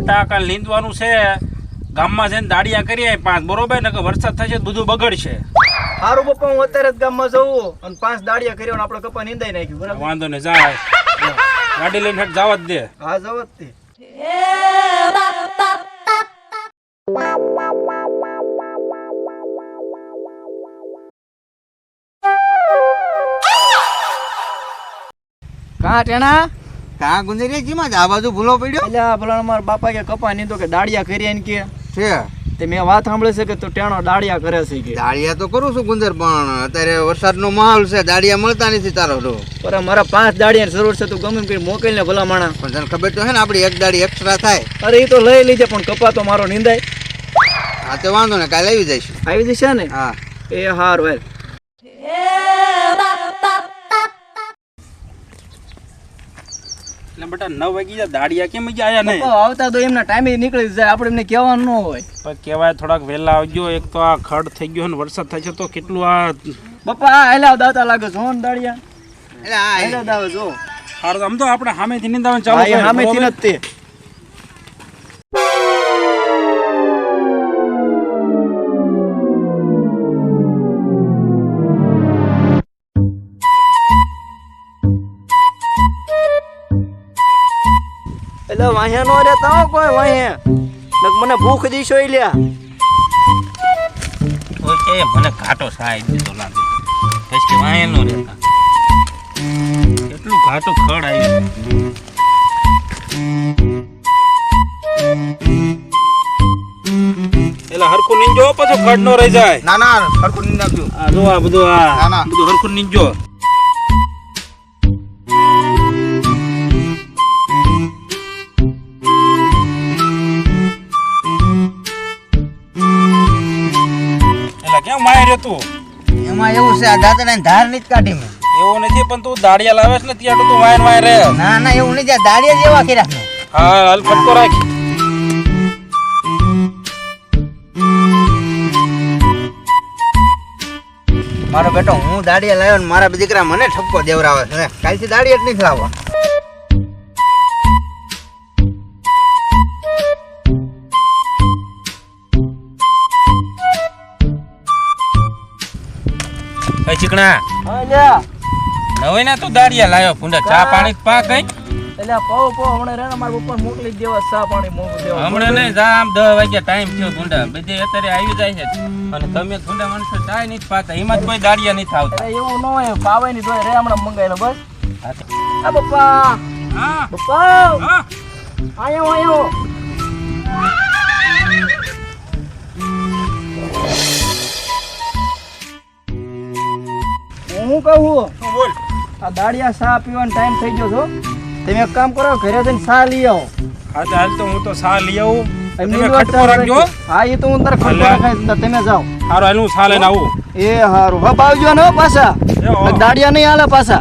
બટાકા લીંદવાનું છે. ગામમાં જઈને દાડિયા કરીએ પાંચ. બરોબર? ને કે વરસાદ થશે બધું બગડશે. હારું પપ્પા હું અત્યારે જ ગામમાં જવું અને પાંચ દાડિયા કર્યો ને આપણે કપા નીંદાઈ નાખ્યું બરાબર? વાંધો ને જાય ગાડી લઈને હેઠ જવા જ દે. હા જવા જ દે. કાં ટેણા? કા ગુંજરિયા જીમાં આ બાજુ ભૂલો પડ્યો? એટલે આ ભલાણ મારા બાપા કે કપા તો કે દાડિયા કર્યા ને કે. છે. તે મેં વાત સાંભળે છે કે તું ટેણો દાડિયા કરે છે કે. દાળિયા તો કરું છું ગુંદર પણ અત્યારે વરસાદનો માહોલ છે દાળિયા મળતા નથી તારો તો. પર મારા પાંચ દાડિયાની જરૂર છે તું ગમે કરી મોકલીને ભલા માણા. પણ તને ખબર તો છે ને આપણી એક દાડી એક્સ્ટ્રા થાય. અરે એ તો લઈ લીજે પણ કપા તો મારો નિંદાય. હા તો વાંધો ને કાલે આવી જઈશ. આવી જશે ને? હા. એ હાર વેલ બેટા નવ વાગી જાય દાડિયા કેમ આયા નહીં? આવતા તો એમના ટાઈમે નીકળી જાય આપણે એમને કહેવાનું ન હોય. પણ કહેવાય થોડાક વહેલા આવજો એક તો આ ખડ થઈ ગયો ને વરસાદ થાય છે તો કેટલું આ બપા આ હેલા દાતા લાગે છો ને દાડિયા. એટલે હા હેલા દાવ જો હારું આમ તો આપણે સામેથી નિંદાવાનું ચાલુ સામેથી નથી એટલે વાહ્યા નો રહેતા હો કોઈ વાહ્યા નક મને ભૂખ દીશો એ લ્યા. ઓકે મને ઘાટો સાહેબ દીધો લાગે. પછી વાહ્યા નો રહેતા કેટલું ઘાટું ખડ આવ્યું. એટલે હરખું નીંજો પાછો ખડ નો રહી જાય. ના ના હરખું નાખજો આ જો આ બધું આ ના. બધું હરખું નીંજો એટલે કેમ માય રે તું? એમાં એવું છે આ દાંતડાની ધાર નથી કાઢી મેં. એવું નથી પણ તું દાડિયા લાવે છે ને ત્યાં તું વાયન વાય રે ના ના એવું નથી જાય દાડિયા જેવા કે મેં હા હાલ ફટકો રાખ. મારો બેટો હું દાડિયા લાવ્યો ને મારા દીકરા મને ઠપકો દેવરાવે છે. કાલથી દાડિયા જ નથી લાવવા. ચીકણા. લ્યા નવે ને તું દાડિયા લાવ્યો પુંડા. ચા પાણી પા કઈ? એટલે પો પો હમણાં રે મારા પપ્પા મોકલી દેવા ચા પાણી મોકલી દેવા. હમણાં નહીં જા આમ વાગ્યા ટાઈમ થયો ગુંડા બધે અત્યારે આવી જાય છે. અને તમે ગુંડા માણસો ચાય નહીં પાતા. એમાં કોઈ દાડિયા નહીં આવતા એવું ન હોય પાવે ની તો રે હમણાં મંગાવેલો બસ. આ હા. પપ્પા. હા. આયો આયો. હું કહું? બોલ. આ દાડિયા સા પીવાનો ટાઈમ થઈ ગયો છો. તમે એક કામ કરો ઘરે જઈને સા લઈ આવો. હા તો હાલ તો હું તો સા લઈ આવું. તમે ખટકો રાખજો હા. એ તો હું તારે ખટકો ભલે. તમે જાઓ. હારું હાલ હું સા લઈને આવું. એ હારું. હા આવજો ને પાછા. દાડિયા નહીં હાલે પાછા.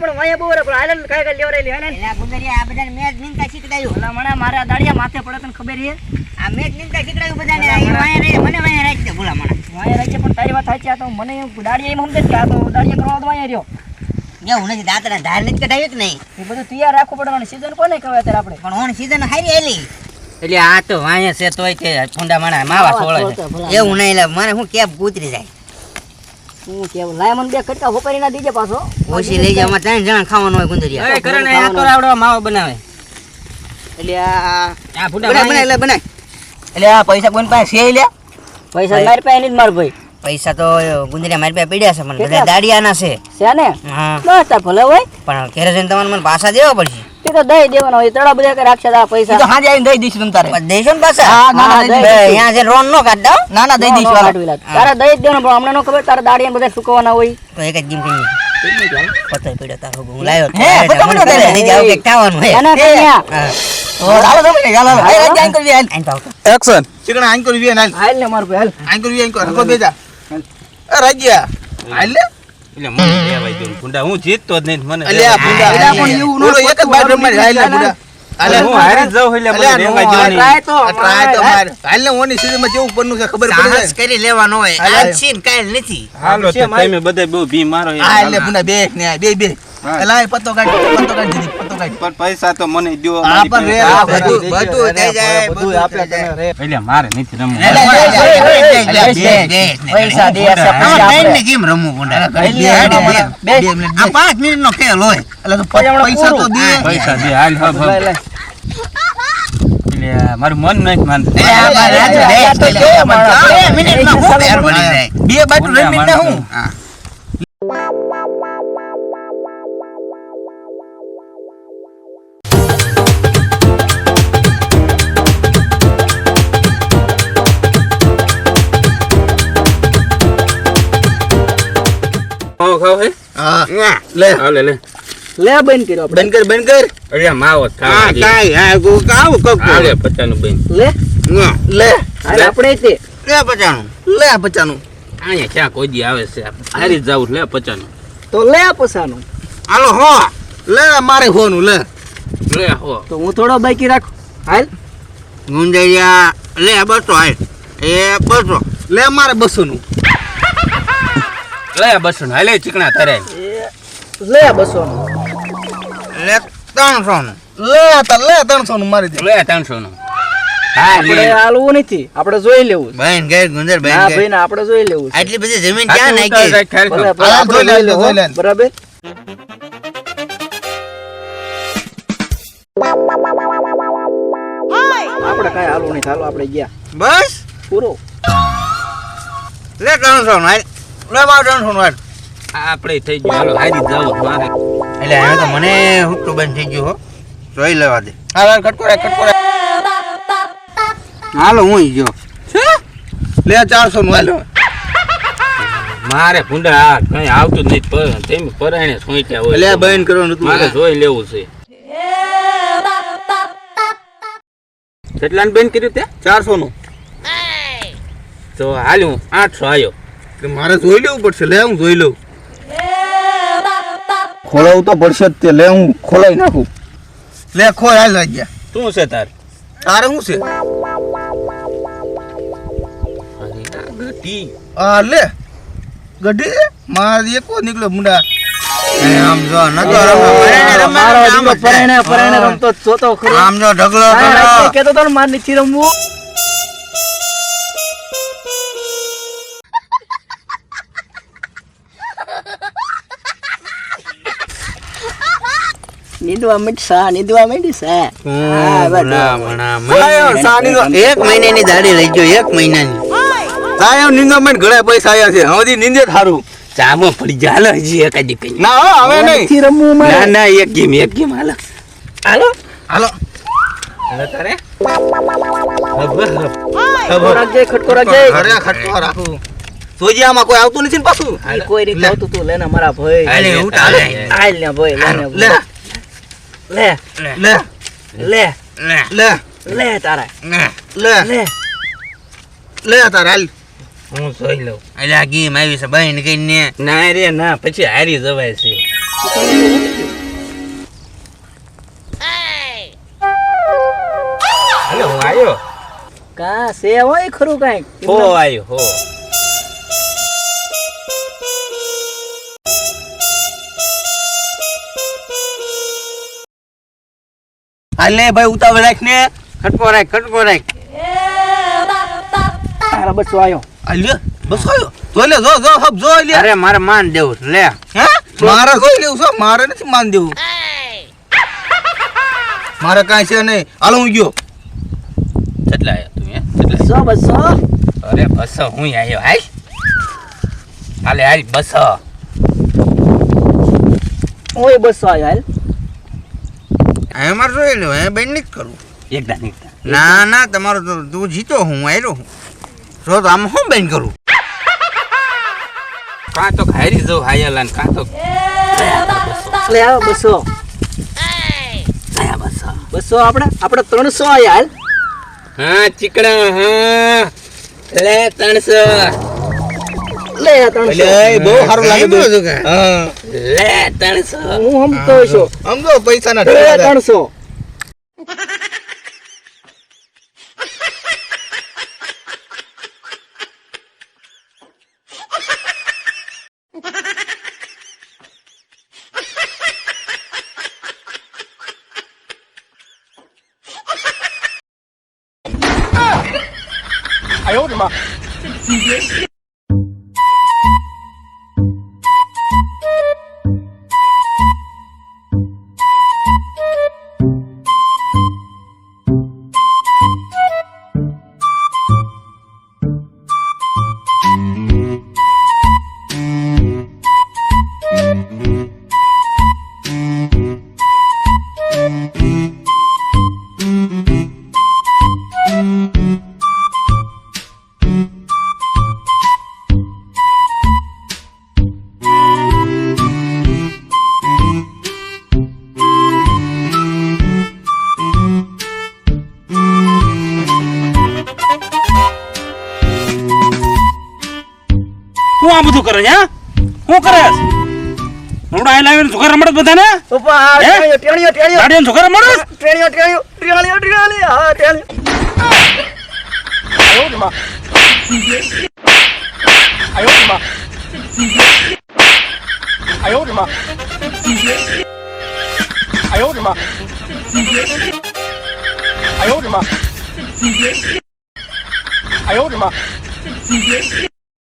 પણ વાયા બહુ રે પણ હાલે કાય કાય લેવરેલી હાલે એલા ગુંદરિયા આ બધાને મેં નિંતા શીખડાયું ભલા મણા મારા દાળિયા માથે પડે તને ખબર છે? આ મેજ નિંતા શીખડાયું બધાને. આ વાયા રહી મને વાયા રાખ દે ભૂલા મણા. વાયા રાખે પણ તારી વાત સાચી આ તો મને દાડિયા દાળિયા એમ સમજે કે આ તો દાળિયા કરવા તો વાયા રહ્યો. એવું નથી દાંતના ધાર નથી કઢાવ્યું કે નહીં? એ બધું તૈયાર રાખવું પડે અને સીઝન કોને કહેવાય અત્યારે આપણે? પણ ઓણ સીઝન હારી એલી એટલે આ તો વાયા છે તોય કે ફુંડા માણા માવા માવા સોળે સોળતા, છે. ભલા. એવું નહીં એટલે મને હું કેબ કૂતરી જાય? હું કેવું લાય મને બે કટકા હોપારી ના દીજે પાછો. ઓછી લઈ જાય અમારે ત્રણ જણા ખાવાનું હોય ગુંદરિયા. એ કરે આ તો આવડો માવો બનાવે. એટલે આ આ બનાય બનાય. એટલે બનાય. એટલે આ પૈસા કોઈ પાસે છે લે પૈસા મારી પાસે નહીં જ માર ભાઈ. પૈસા તો ગુંદરિયા મારી પાસે પડ્યા છે મને? બધા દાડિયાના છે. છે ને? હા. બસ ભલે હોય. પણ ઘરે જઈને તમારે મને પાછા દેવા પડશે. તે તો દઈ દેવાના હોય તળા બધા કે રાખશે આ પૈસા. હાજે આવીને દઈ દઈશું તારે. દેશો ને પાછા? હા, ના, ના, દઈ અહીંયા જે રોન નો કાઢ દો ના ના દઈ નો, નો દઈશું કાઢવી લાગે. તારે દઈ જ દેવાનું પણ અમને નો ખબર તારા દાડિયા બધા સુકવવાના હોય. તો એક જ જીમ કરી પતોય પડ્યો તારો હું લાયો હે, પતો પડ્યો તારે? લઈ જાવ કે ખાવાનું હે. એના કન્યા. હા. હાલો તમે હાલો હાલો હાય, આઈન કરવી, આઈન એક્શન ચીકણા આઈન કરી હાલ હાલ ને મારું ભાઈ હાલ. આઈન કરી. આઈન કરી બેજા. એ રાજ્યા. હાલ લે એટલે મને લેવાય દઉં ભૂંડા હું જીતતો જ નહીં મને અલ્યા અલ્યા, પણ એવું ન એક જ અલે હું હારી જ જાઉં એટલે મને અલ્યા, લેવાય નો, દો આ નહીં. ટ્રાય તો ટ્રાય તો માર. માર હાલ ને ઓની સીઝનમાં કેવું પડનું છે ખબર પડી સાહસ કરી લેવાનો હોય આજ. કાલ નથી હાલો તમે બધા બહુ ભી મારો. એટલે ભૂંડા બે ને બે બે. એલા પત્તો કાઢ પત્તો કાઢ દીધી પત્તો કાઢ પણ પૈસા તો મને દો હા, પણ રે, બધું, બધું થઈ જાય, બધું આપણે તને રે એટલે મારે નથી રમવું. પૈસા દે પછી ને કેમ રમવું ભૂંડા? બે, બે, બે, બે મિનિટ, આ બે. પાંચ મિનિટ નો ખેલ હોય એટલે તો પૈસા તો દે પૈસા દે હાલ હા. એટલે મારું મન નથી માનતું આ આ બે બાજુ રમીને હું હા. ખાઓ હે? હા. લે. હાલે લે લે. બંધ કર્યો બંધ કર બંધ કર. અરે માવો ખાવા હા. કાંઈ, હા, ગુ- કાવું કકું. હાલે પચાનું બેન લે. લે. અરે આપણે તે. લે પચાનું. લે પચાનું. અહીંયા ક્યાં કોઈ દી આવે છે? હારી જાવ લે પચાનું. તો લે પચાનું હાલો હો. લે મારે હોનું લે. લે હો. તો હું થોડો બાકી રાખું. હાલ. ગુંજરિયા લે બસો હાલ. એ બસો. લે મારે બસો નું લે બસો હાલે ચીકણા તારે. લે બસો લે ત્રણસો નું લે તા લે ત્રણસો નું મારી દે. લે ત્રણસો નું હા આપણે હાલવું નથી. આપણે જોઈ લેવું હા. આપણે જોઈ લેવું આટલી બધી જમીન ક્યાં નાખી. બરાબર? આપણે કાંઈ હાલવું નહીં ચાલો આપણે ગયા. બસ? પૂરો. લે ત્રણસો નું લે બાર ત્રણસો નું આપણે થઈ ગયું. હાલો હારી જ મારે. એટલે હવે તો મને હુટ્ટું બંધ થઈ ગયું હો. જોઈ લેવા દે. હા હાલ રાખ કટકો રાખ હાલો હું જો લે ચારસો નું હાલો. મારે ભૂંડા આ કઈ આવતું જ નહીં તેમ પરાયણે સોંટ્યા હોય લે બંધ કરવાનું મારે જોઈ લેવું છે. કેટલાનું બેન કર્યું તે? ચારસો નું. તો હાલ્યું આઠસો આવ્યો મારે જોઈ લેવું પડશે લે હું જોઈ લઉં. ખોલાવું તો પડશે જ તે લે હું ખોલાવી નાખું. લે ખોલ હાલ ગયા શું છે તારે? તારે શું છે? આ લે. ગઢી મારે એકો નીકળ્યો મુંડા. આમ જો નતો રમવા કેતો તો માર નીચે દીકરો નીંદવા માંડી સા નીંદવા માંડી સા. હા, બસ. ભલા મણા આયો, સાની તો- એક મહિનાની દાડી લઈ ગયો એક મહિનાની. સાહેબ નીંદવા મીઠ ઘણા પૈસા આવ્યા છે. હવે નીંદે થારું ચામો પડી જાય હાલો હજી એકાદી કઈ ના હવે નહીં. રમવું ના મારે ના એક ગેમ એક ગેમ. હાલો. હાલો. હાલો. હાલો તારે. ખટકો રાખજે ખટકો રાખજે. ઘરે ખટકો રાખું. જોજે આમાં કોઈ આવતું નથી ને પાછું? કોઈ રીતે આવતું તું લેના મારા ભાઈ. ઉઠ, ને ભાઈ લેને લે. લે. લે. લે. લે. લે. લે. તારા. લે. લે. લે. હાલ. હું જોઈ લઉં. એટલે આ ગેમ આવી છે બહેન કઈ ને. ના રે ના પછી હારી જવાય છે. હાલો હું આવ્યો કા સે હોય ખરું કાંઈક? હો આવ્યો હો. હાલ ભાઈ ઉતાવળ રાખ ને. ખટકો રાખ ખટકો રાખ. તારા આયો. હાલ લે બસ આયો. જો લે જો જો હબ જો લે. અરે મારે માન દેવું લે. હે? મારે કોઈ લેવું છે? મારે નથી માન દેવું. મારે કાંઈ છે નહીં. હાલો હું ગયો. કેટલા આવ્યા તું હે? કેટલા બસો બસો. અરે બસો હું આવ્યો હાલ. હાલે હાલ બસો. ઓય બસો આયો હાલ. હવે મારે જોઈ લો હે બેન નહીં કરું એકદા એકદમ ના ના તમારો તો તું જીતો હું આવ્યો હું. જો તો આમ હું બેન કરું? કાં તો ખાઈ જો હાયલા ને કાં તો લે આવો બસો. આયા બસો. બસો આપણે? આપણે ત્રણસો આયા હાલ. હા ચીકણા હા. લે ત્રણસો. લે આ ત્રણસો બહુ સારું લાગે હા લે ત્રણસો હું સમજતો છું આમ તો પૈસાના લે ઠેકાણા. ત્રણસો હું આ Ayo, rumah. Ayo, rumah. Ayo, rumah.